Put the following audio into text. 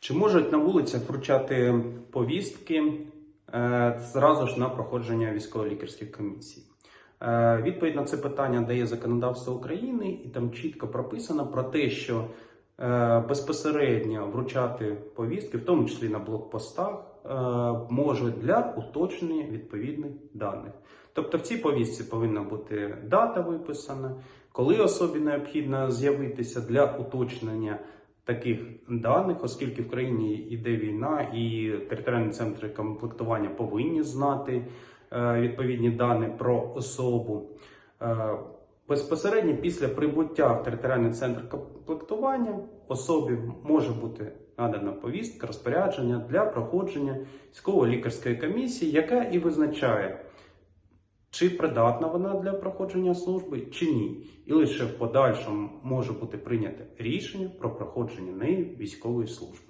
Чи можуть на вулицях вручати повістки е, зразу ж на проходження військово-лікарських комісій? Е, Відповідь на це питання дає законодавство України, і там чітко прописано про те, що е, безпосередньо вручати повістки, в тому числі на блокпостах, е, можуть для уточнення відповідних даних. Тобто в цій повістці повинна бути дата виписана, коли особі необхідно з'явитися для уточнення таких даних, оскільки в країні йде війна, і територіальні центри комплектування повинні знати е, відповідні дані про особу. Е, Безпосередньо після прибуття в територіальний центр комплектування особі може бути надана повістка, розпорядження для проходження військово-лікарської комісії, яка і визначає, чи придатна вона для проходження служби, чи ні. І лише в подальшому може бути прийнято рішення про проходження нею військової служби.